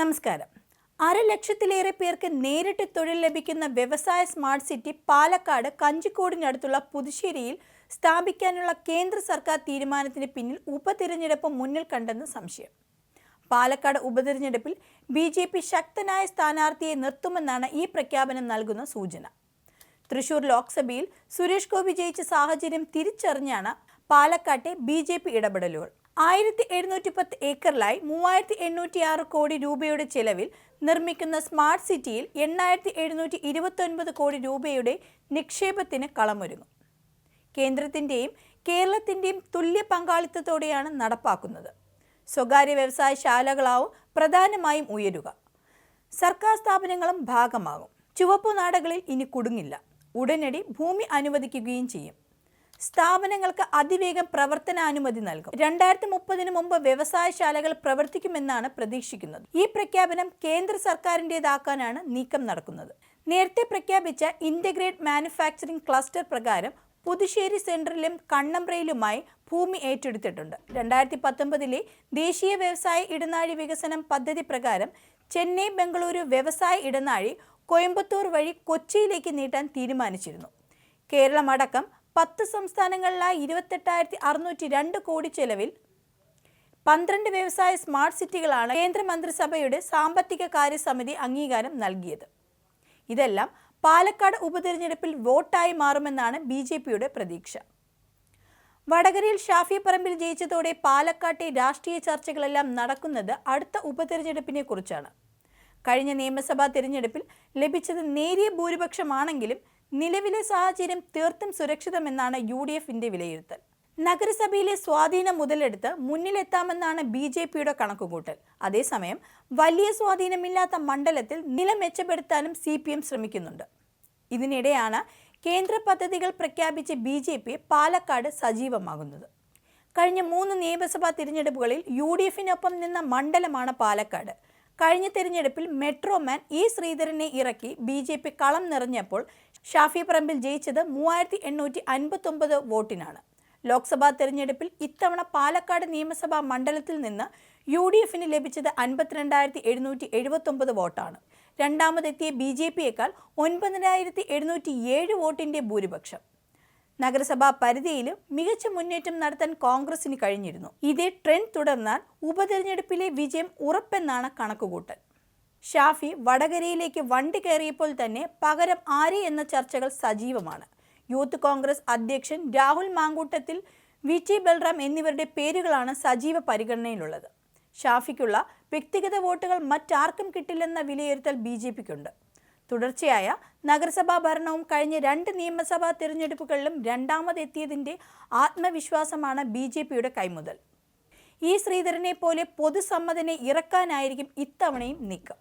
നമസ്കാരം. അരലക്ഷത്തിലേറെ പേർക്ക് നേരിട്ട് തൊഴിൽ ലഭിക്കുന്ന വ്യവസായ സ്മാർട്ട് സിറ്റി പാലക്കാട് കഞ്ചിക്കോടിനടുത്തുള്ള പുതുശ്ശേരിയിൽ സ്ഥാപിക്കാനുള്ള കേന്ദ്ര സർക്കാർ തീരുമാനത്തിന് പിന്നിൽ ഉപതിരഞ്ഞെടുപ്പ് മുന്നിൽ കണ്ടെന്ന് സംശയം. പാലക്കാട് ഉപതിരഞ്ഞെടുപ്പിൽ ബി ജെ പി ശക്തനായ സ്ഥാനാർത്ഥിയെ നിർത്തുമെന്നാണ് ഈ പ്രഖ്യാപനം നൽകുന്ന സൂചന. തൃശൂർ ലോക്സഭയിൽ സുരേഷ് ഗോപി ജയിച്ച സാഹചര്യം തിരിച്ചറിഞ്ഞാണ് പാലക്കാട്ടെ ബി ഇടപെടലുകൾ. ആയിരത്തി എഴുന്നൂറ്റി പത്ത് ഏക്കറിലായി മൂവായിരത്തി എണ്ണൂറ്റി ആറ് കോടി രൂപയുടെ ചെലവിൽ നിർമ്മിക്കുന്ന സ്മാർട്ട് സിറ്റിയിൽ എണ്ണായിരത്തി എഴുന്നൂറ്റി ഇരുപത്തൊൻപത് കോടി രൂപയുടെ നിക്ഷേപത്തിന് കളമൊരുങ്ങും. കേന്ദ്രത്തിന്റെയും കേരളത്തിന്റെയും തുല്യ പങ്കാളിത്തത്തോടെയാണ് നടപ്പാക്കുന്നത്. സ്വകാര്യ വ്യവസായശാലകളാവും പ്രധാനമായും ഉയരുക. സർക്കാർ സ്ഥാപനങ്ങളും ഭാഗമാകും. ചുവപ്പു നാടകളിൽ ഇനി കുടുങ്ങില്ല. ഉടനടി ഭൂമി അനുവദിക്കുകയും ചെയ്യും. സ്ഥാപനങ്ങൾക്ക് അതിവേഗം പ്രവർത്തനാനുമതി നൽകും. രണ്ടായിരത്തി മുപ്പതിന് മുമ്പ് വ്യവസായശാലകൾ പ്രവർത്തിക്കുമെന്നാണ് പ്രതീക്ഷിക്കുന്നത്. ഈ പ്രഖ്യാപനം കേന്ദ്ര സർക്കാരിന്റെതാക്കാനാണ് നീക്കം നടക്കുന്നത്. നേരത്തെ പ്രഖ്യാപിച്ച ഇന്റഗ്രേറ്റ് മാനുഫാക്ചറിംഗ് ക്ലസ്റ്റർ പ്രകാരം പുതുശ്ശേരി സെൻട്രലിലും കണ്ണമ്പ്രയിലുമായി ഭൂമി ഏറ്റെടുത്തിട്ടുണ്ട്. രണ്ടായിരത്തി പത്തൊമ്പതിലെ ദേശീയ വ്യവസായ ഇടനാഴി വികസനം പദ്ധതി പ്രകാരം ചെന്നൈ ബംഗളൂരു വ്യവസായ ഇടനാഴി കോയമ്പത്തൂർ വഴി കൊച്ചിയിലേക്ക് നീട്ടാൻ തീരുമാനിച്ചിരുന്നു. കേരളമടക്കം പത്ത് സംസ്ഥാനങ്ങളിലായി ഇരുപത്തെട്ടായിരത്തി അറുന്നൂറ്റി രണ്ട് കോടി ചെലവിൽ പന്ത്രണ്ട് വ്യവസായ സ്മാർട്ട് സിറ്റികളാണ് കേന്ദ്ര മന്ത്രിസഭയുടെ സാമ്പത്തിക കാര്യസമിതി അംഗീകാരം നൽകിയത്. ഇതെല്ലാം പാലക്കാട് ഉപതെരഞ്ഞെടുപ്പിൽ വോട്ടായി മാറുമെന്നാണ് ബി ജെ പിയുടെ പ്രതീക്ഷ. വടകരയിൽ ഷാഫി പറമ്പിൽ ജയിച്ചതോടെ പാലക്കാട്ടെ രാഷ്ട്രീയ ചർച്ചകളെല്ലാം നടക്കുന്നത് അടുത്ത ഉപതെരഞ്ഞെടുപ്പിനെ കുറിച്ചാണ്. കഴിഞ്ഞ നിയമസഭാ തിരഞ്ഞെടുപ്പിൽ ലഭിച്ചത് നേരിയ ഭൂരിപക്ഷമാണെങ്കിലും നിലവിലെ സാഹചര്യം തീർത്തും സുരക്ഷിതമെന്നാണ് യു ഡി എഫിന്റെ വിലയിരുത്തൽ. നഗരസഭയിലെ സ്വാധീനം മുതലെടുത്ത് മുന്നിലെത്താമെന്നാണ് ബി ജെ പിയുടെ കണക്കുകൂട്ടൽ. അതേസമയം വലിയ സ്വാധീനമില്ലാത്ത മണ്ഡലത്തിൽ നില മെച്ചപ്പെടുത്താനും സി പി എം ശ്രമിക്കുന്നുണ്ട്. ഇതിനിടെയാണ് കേന്ദ്ര പദ്ധതികൾ പ്രഖ്യാപിച്ച് ബി ജെ പി പാലക്കാട് സജീവമാകുന്നത്. കഴിഞ്ഞ മൂന്ന് നിയമസഭാ തിരഞ്ഞെടുപ്പുകളിൽ യു ഡി എഫിനൊപ്പം നിന്ന മണ്ഡലമാണ് പാലക്കാട്. കഴിഞ്ഞ തിരഞ്ഞെടുപ്പിൽ മെട്രോമാൻ ഇ ശ്രീധരനെ ഇറക്കി ബി ജെ പി കളം നിറഞ്ഞപ്പോൾ ഷാഫി പറമ്പിൽ ജയിച്ചത് മൂവായിരത്തി എണ്ണൂറ്റി അൻപത്തൊമ്പത് വോട്ടിനാണ്. ലോക്സഭാ തെരഞ്ഞെടുപ്പിൽ ഇത്തവണ പാലക്കാട് നിയമസഭാ മണ്ഡലത്തിൽ നിന്ന് യു ഡി എഫിന് ലഭിച്ചത് അൻപത്തിരണ്ടായിരത്തി എഴുന്നൂറ്റി എഴുപത്തൊമ്പത് വോട്ടാണ്. രണ്ടാമതെത്തിയ ബി ജെ പിയേക്കാൾ ഒൻപതിനായിരത്തി എഴുന്നൂറ്റി ഏഴ് വോട്ടിന്റെ ഭൂരിപക്ഷം. നഗരസഭാ പരിധിയിലും മികച്ച മുന്നേറ്റം നടത്താൻ കോൺഗ്രസിന് കഴിഞ്ഞിരുന്നു. ഇതേ ട്രെൻഡ് തുടർന്നാൽ ഉപതെരഞ്ഞെടുപ്പിലെ വിജയം ഉറപ്പെന്നാണ് കണക്കുകൂട്ടൽ. ഷാഫി വടകരയിലേക്ക് വണ്ടി കയറിയപ്പോൾ തന്നെ പകരം ആരെ എന്ന ചർച്ചകൾ സജീവമാണ്. യൂത്ത് കോൺഗ്രസ് അധ്യക്ഷൻ രാഹുൽ മാങ്കൂട്ടത്തിൽ വി ടി ബൽറാം എന്നിവരുടെ പേരുകളാണ് സജീവ പരിഗണനയിലുള്ളത്. ഷാഫിക്കുള്ള വ്യക്തിഗത വോട്ടുകൾ മറ്റാർക്കും കിട്ടില്ലെന്ന വിലയിരുത്തൽ ബി ജെ പിക്കുണ്ട്. തുടർച്ചയായ നഗരസഭാ ഭരണവും കഴിഞ്ഞ രണ്ട് നിയമസഭാ തിരഞ്ഞെടുപ്പുകളിലും രണ്ടാമതെത്തിയതിന്റെ ആത്മവിശ്വാസമാണ് ബി ജെ പിയുടെ കൈമുതൽ. ഈ ശ്രീധരനെ പോലെ പൊതുസമ്മതനെ ഇറക്കാനായിരിക്കും ഇത്തവണയും നീക്കം.